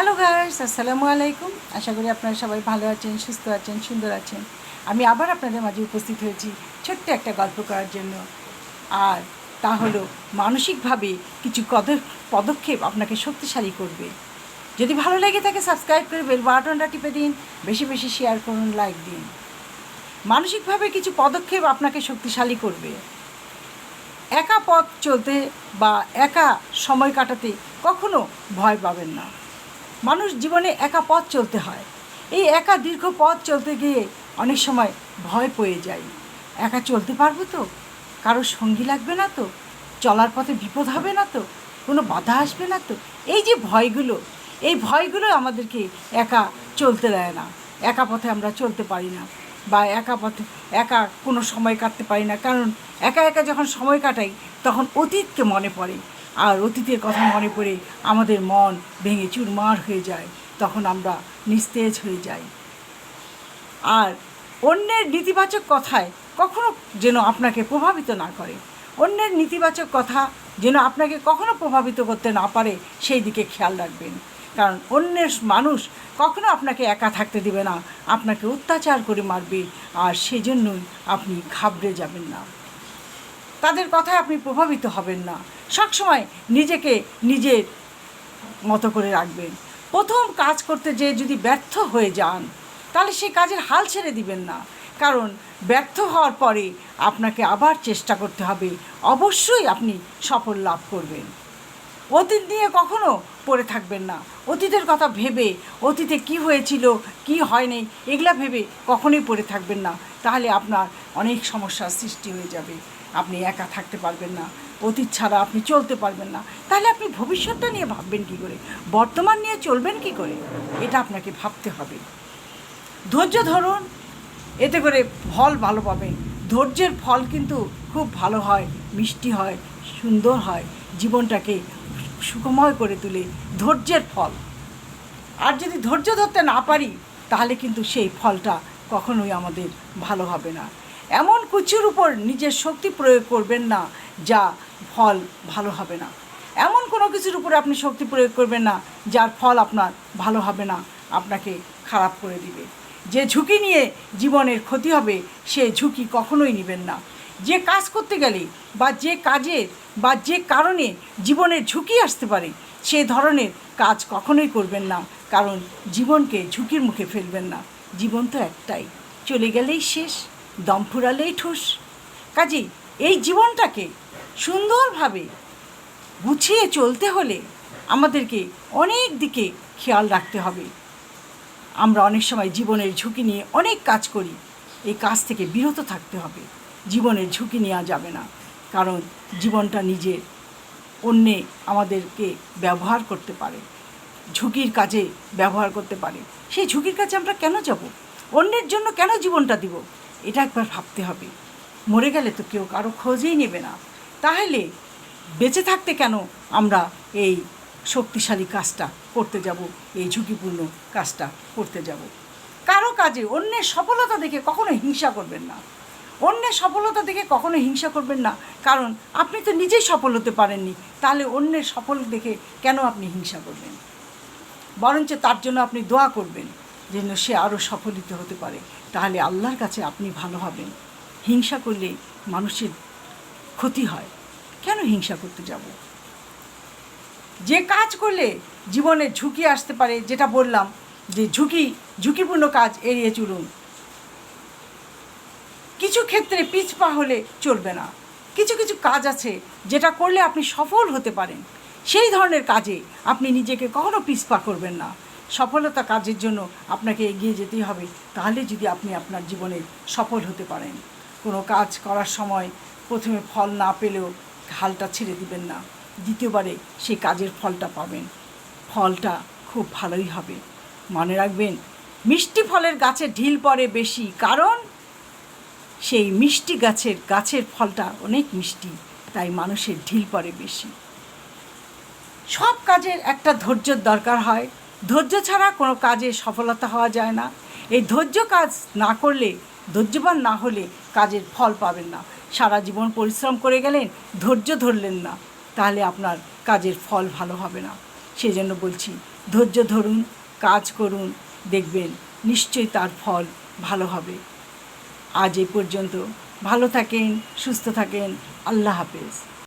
Hello guys আসসালামু আলাইকুম আশা করি আপনারা সবাই ভালো আছেন, সুস্থ আছেন, সুন্দর আছেন। আমি আবার আপনাদের মাঝে উপস্থিত হয়েছি ছোট্ট একটা গল্প করার জন্য। আর তা হলো, মানসিকভাবে কিছু পদক্ষেপ আপনাকে শক্তিশালী করবে। যদি ভালো লেগে থাকে সাবস্ক্রাইব করে বেল বাটনটা টিপে দিন। বেশি বেশি শেয়ার করুন লাইক দিন। মানসিকভাবে কিছু পদক্ষেপ আপনাকে শক্তিশালী করবে। একা পথ চলতে বা একা সময় কাটাতে কখনো ভয় পাবেন না। মানুষ জীবনে একা পথ চলতে হয়। এই একা দীর্ঘ পথ চলতে গিয়ে অনেক সময় ভয় পেয়ে যাই। একা চলতে পারব তো? কারও সঙ্গী লাগবে না তো? চলার পথে বিপদ হবে না তো? কোনো বাধা আসবে না তো? এই যে ভয়গুলো, এই ভয়গুলো আমাদেরকে একা চলতে দেয় না। একা পথে আমরা চলতে পারি না বা একা পথে, একা কোনো সময় কাটতে পারি না। কারণ একা একা যখন সময় কাটাই, তখন অতীতকে মনে পড়ে। আর অতীতের কথা মনে পড়ে আমাদের মন ভেঙে চুরমার হয়ে যায়, তখন আমরা নিস্তেজ হয়ে যাই। আর অন্যের নেতিবাচক কথায় কখনো যেন আপনাকে প্রভাবিত না করে। অন্যের নেতিবাচক কথা যেন আপনাকে কখনো প্রভাবিত করতে না পারে, সেই দিকে খেয়াল রাখবেন। কারণ অন্যের মানুষ কখনো আপনাকে একা থাকতে দিবে না, আপনাকে অত্যাচার করে মারবে, আর সেজন্যই আপনি ঘাবড়ে যাবেন না। তাদের কথায় আপনি প্রভাবিত হবেন না। সবসময় নিজেকে নিজের মতো করে রাখবেন। প্রথম কাজ করতে যেয়ে যদি ব্যর্থ হয়ে যান, তাহলে সেই কাজের হাল ছেড়ে দিবেন না। কারণ ব্যর্থ হওয়ার পরে আপনাকে আবার চেষ্টা করতে হবে। অবশ্যই আপনি সফল লাভ করবেন। অতীত নিয়ে কখনো পড়ে থাকবেন না। অতীতের কথা ভেবে অতীতে কি হয়েছিল, কি হয়নি, এগুলা ভেবে কখনোই পড়ে থাকবেন না। তাহলে আপনার অনেক সমস্যার সৃষ্টি হয়ে যাবে। আপনি একা থাকতে পারবেন না, অতীত ছাড়া আপনি চলতে পারবেন না। তাহলে আপনি ভবিষ্যৎটা নিয়ে ভাববেন কি করে? বর্তমান নিয়ে চলবেন কি করে? এটা আপনাকে ভাবতে হবে। ধৈর্য ধরুন, এতে করে ফল ভালো পাবেন। ধৈর্যের ফল কিন্তু খুব ভালো হয়, মিষ্টি হয়, সুন্দর হয়, জীবনটাকে সুখময় করে তুলে ধৈর্যের ফল। আর যদি ধৈর্য ধরতে না পারি, তাহলে কিন্তু সেই ফলটা কখনোই আমাদের ভালো হবে না। এমন কিছুর উপর নিজের শক্তি প্রয়োগ করবেন না, যা ফল ভালো হবে না। এমন কোনো কিছুর উপরে আপনি শক্তি প্রয়োগ করবেন না, যার ফল আপনার ভালো হবে না, আপনাকে খারাপ করে দিবে। যে ঝুঁকি নিয়ে জীবনের ক্ষতি হবে, সে ঝুঁকি কখনোই নেবেন না। যে কাজ করতে গেলে বা যে কাজের বা যে কারণে জীবনের ঝুঁকি আসতে পারে, সে ধরনের কাজ কখনোই করবেন না, কারণ জীবনকে ঝুঁকির মুখে ফেলবেন না। জীবন তো একটাই, চলে গেলেই শেষ। দম ফুরালেই ঠুস। কাজেই এই জীবনটাকে সুন্দরভাবে গুছিয়ে চলতে হলে আমাদেরকে অনেক দিকে খেয়াল রাখতে হবে। আমরা অনেক সময় জীবনের ঝুঁকি নিয়ে অনেক কাজ করি। এই কাজ থেকে বিরত থাকতে হবে। জীবনের ঝুঁকি নেওয়া যাবে না। কারণ জীবনটা নিজের অন্যে আমাদেরকে ব্যবহার করতে পারে। ঝুঁকির কাজে ব্যবহার করতে পারে। সেই ঝুঁকির কাজে আমরা কেন যাব? অন্যের জন্য কেন জীবনটা দিব? এটা একবার ভাবতে হবে। মরে গেলে তো কেউ কারও খোঁজেই নেবে না। তাহলে বেঁচে থাকতে কেন আমরা এই শক্তিশালী কাজটা করতে যাব, এই ঝুঁকিপূর্ণ কাজটা করতে যাব? কারও কাজে অন্যের সফলতা দেখে কখনো হিংসা করবেন না। অন্যের সফলতা দেখে কখনো হিংসা করবেন না। কারণ আপনি তো নিজেই সফল হতে পারেননি। তাহলে অন্যের সফল দেখে কেন আপনি হিংসা করবেন? বরঞ্চ তার জন্য আপনি দোয়া করবেন। যেন সে আরও সফলিত হতে পারে। তাহলে আল্লাহর কাছে আপনি ভালো হবেন। হিংসা করলে মানুষের ক্ষতি হয়। কেন হিংসা করতে যাব? যে কাজ করলে জীবনে ঝুঁকি আসতে পারে, যেটা বললাম যে ঝুঁকি, ঝুঁকিপূর্ণ কাজ এড়িয়ে চলুন। কিছু ক্ষেত্রে পিছপা হলে চলবে না। কিছু কিছু কাজ আছে যেটা করলে আপনি সফল হতে পারেন। সেই ধরনের কাজে আপনি নিজেকে কখনো পিছপা করবেন না। সফলতা কাজের জন্য আপনাকে এগিয়ে যেতেই হবে। তাহলে যদি আপনি আপনার জীবনে সফল হতে পারেন। কোনো কাজ করার সময় প্রথমে ফল না পেলেও হালটা ছেড়ে দিবেন না। দ্বিতীয়বারে সেই কাজের ফলটা পাবেন। ফলটা খুব ভালোই হবে। মনে রাখবেন, মিষ্টি ফলের গাছে ঢিল পড়ে বেশি, কারণ সেই মিষ্টি গাছের গাছের ফলটা অনেক মিষ্টি, তাই মানুষের ঢিল পড়ে বেশি। সব কাজের একটা ধৈর্যর দরকার হয়। ধৈর্য ছাড়া কোনো কাজে সফলতা হওয়া যায় না। এই ধৈর্য কাজ না করলে, ধৈর্যবান না হলে কাজের ফল পাবেন না। সারা জীবন পরিশ্রম করে গেলেন, ধৈর্য ধরলেন না। তাহলে আপনার কাজের ফল ভালো হবে না। সেই জন্য বলছি, ধৈর্য ধরুন, কাজ করুন, দেখবেন নিশ্চয়ই তার ফল ভালো হবে। আজ এ পর্যন্ত ভালো থাকেন, সুস্থ থাকেন। আল্লাহ হাফেজ।